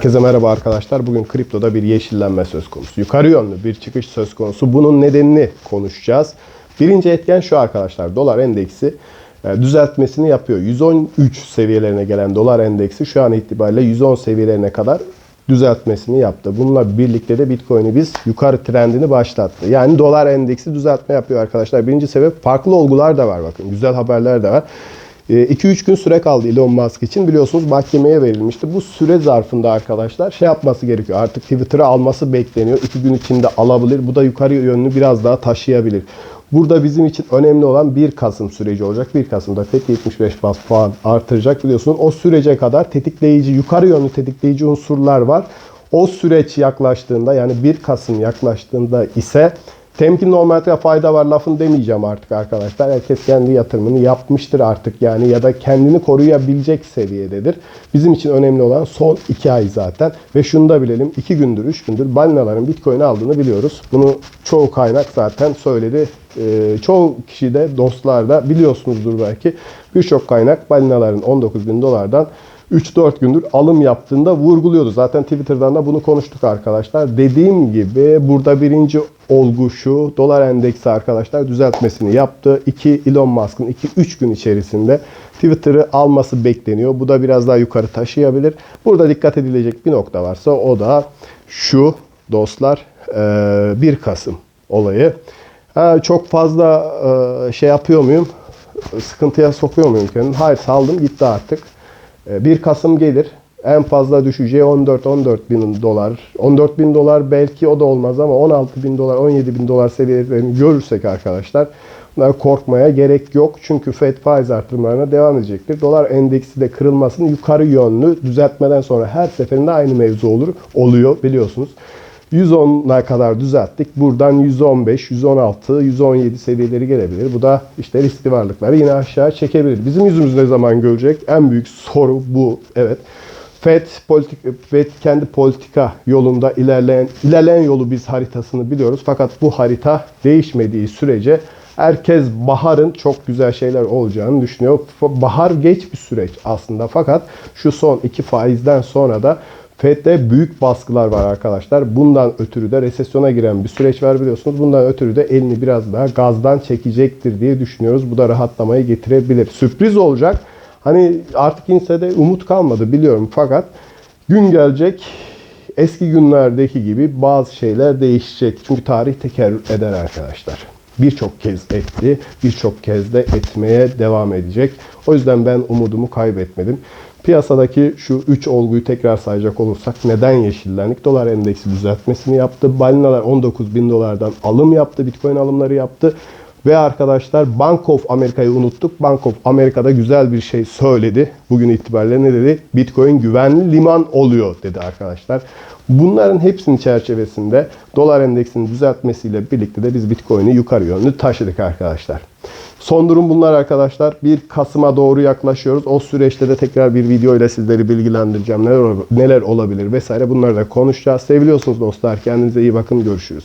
Herkese merhaba arkadaşlar. Bugün kriptoda bir yeşillenme söz konusu. Yukarı yönlü bir çıkış söz konusu. Bunun nedenini konuşacağız. Birinci etken şu arkadaşlar. Dolar endeksi e, düzeltmesini yapıyor. 113 seviyelerine gelen dolar endeksi şu an itibariyle 110 seviyelerine kadar düzeltmesini yaptı. Bununla birlikte de Bitcoin'i biz yukarı trendini başlattı. Yani dolar endeksi düzeltme yapıyor arkadaşlar. Birinci sebep farklı olgular da var bakın. Güzel haberler de var. 2-3 gün süre kaldı Elon Musk için. Biliyorsunuz mahkemeye verilmişti. Bu süre zarfında arkadaşlar şey yapması gerekiyor. Artık Twitter'ı alması bekleniyor. 2 gün içinde alabilir. Bu da yukarı yönlü biraz daha taşıyabilir. Burada bizim için önemli olan 1 Kasım süreci olacak. 1 Kasım'da FED 75 bas puan artıracak biliyorsunuz. O sürece kadar tetikleyici, yukarı yönlü tetikleyici unsurlar var. O süreç yaklaştığında yani 1 Kasım yaklaştığında ise temkinli olmakta fayda var lafını demeyeceğim artık arkadaşlar. Herkes kendi yatırımını yapmıştır artık yani ya da kendini koruyabilecek seviyededir. Bizim için önemli olan son 2 ay zaten. Ve şunu da bilelim 2 gündür 3 gündür balinaların bitcoin aldığını biliyoruz. Bunu çoğu kaynak zaten söyledi. Ee, çoğu kişi de dostlar da biliyorsunuzdur belki. Birçok kaynak balinaların 19 bin dolardan 3-4 gündür alım yaptığında vurguluyordu. Zaten Twitter'dan da bunu konuştuk arkadaşlar. Dediğim gibi burada birinci olgu şu. Dolar endeksi arkadaşlar düzeltmesini yaptı. 2 Elon Musk'ın 2-3 gün içerisinde Twitter'ı alması bekleniyor. Bu da biraz daha yukarı taşıyabilir. Burada dikkat edilecek bir nokta varsa o da şu dostlar 1 Kasım olayı. Ha, çok fazla şey yapıyor muyum? Sıkıntıya sokuyor muyum kendimi? Hayır saldım gitti artık. 1 Kasım gelir. En fazla düşeceği 14-14 bin dolar. 14 bin dolar belki o da olmaz ama 16 bin dolar, 17 bin dolar seviyelerini görürsek arkadaşlar bunlar korkmaya gerek yok. Çünkü FED faiz artırımlarına devam edecektir. Dolar endeksi de kırılmasının yukarı yönlü düzeltmeden sonra her seferinde aynı mevzu olur. Oluyor biliyorsunuz. 110'a kadar düzelttik. Buradan 115, 116, 117 seviyeleri gelebilir. Bu da işte riskli varlıkları yine aşağı çekebilir. Bizim yüzümüz ne zaman görecek? En büyük soru bu. Evet. FED, politik, FED kendi politika yolunda ilerleyen, ilerleyen yolu biz haritasını biliyoruz. Fakat bu harita değişmediği sürece herkes baharın çok güzel şeyler olacağını düşünüyor. Bahar geç bir süreç aslında fakat şu son iki faizden sonra da FED'de büyük baskılar var arkadaşlar. Bundan ötürü de resesyona giren bir süreç var biliyorsunuz. Bundan ötürü de elini biraz daha gazdan çekecektir diye düşünüyoruz. Bu da rahatlamayı getirebilir. Sürpriz olacak. Hani artık kimsede umut kalmadı biliyorum fakat gün gelecek eski günlerdeki gibi bazı şeyler değişecek. Çünkü tarih tekerrür eder arkadaşlar. Birçok kez etti, birçok kez de etmeye devam edecek. O yüzden ben umudumu kaybetmedim. Piyasadaki şu 3 olguyu tekrar sayacak olursak neden yeşillendik? Dolar endeksi düzeltmesini yaptı. Balinalar 19 bin dolardan alım yaptı. Bitcoin alımları yaptı. Ve arkadaşlar Bank of Amerika'yı unuttuk. Bank of Amerika'da güzel bir şey söyledi. Bugün itibariyle ne dedi? Bitcoin güvenli liman oluyor dedi arkadaşlar. Bunların hepsinin çerçevesinde dolar endeksinin düzeltmesiyle birlikte de biz Bitcoin'i yukarı yönlü taşıdık arkadaşlar. Son durum bunlar arkadaşlar. 1 Kasım'a doğru yaklaşıyoruz. O süreçte de tekrar bir video ile sizleri bilgilendireceğim. Neler, neler olabilir vesaire bunları da konuşacağız. Seviliyorsunuz dostlar. Kendinize iyi bakın. Görüşürüz.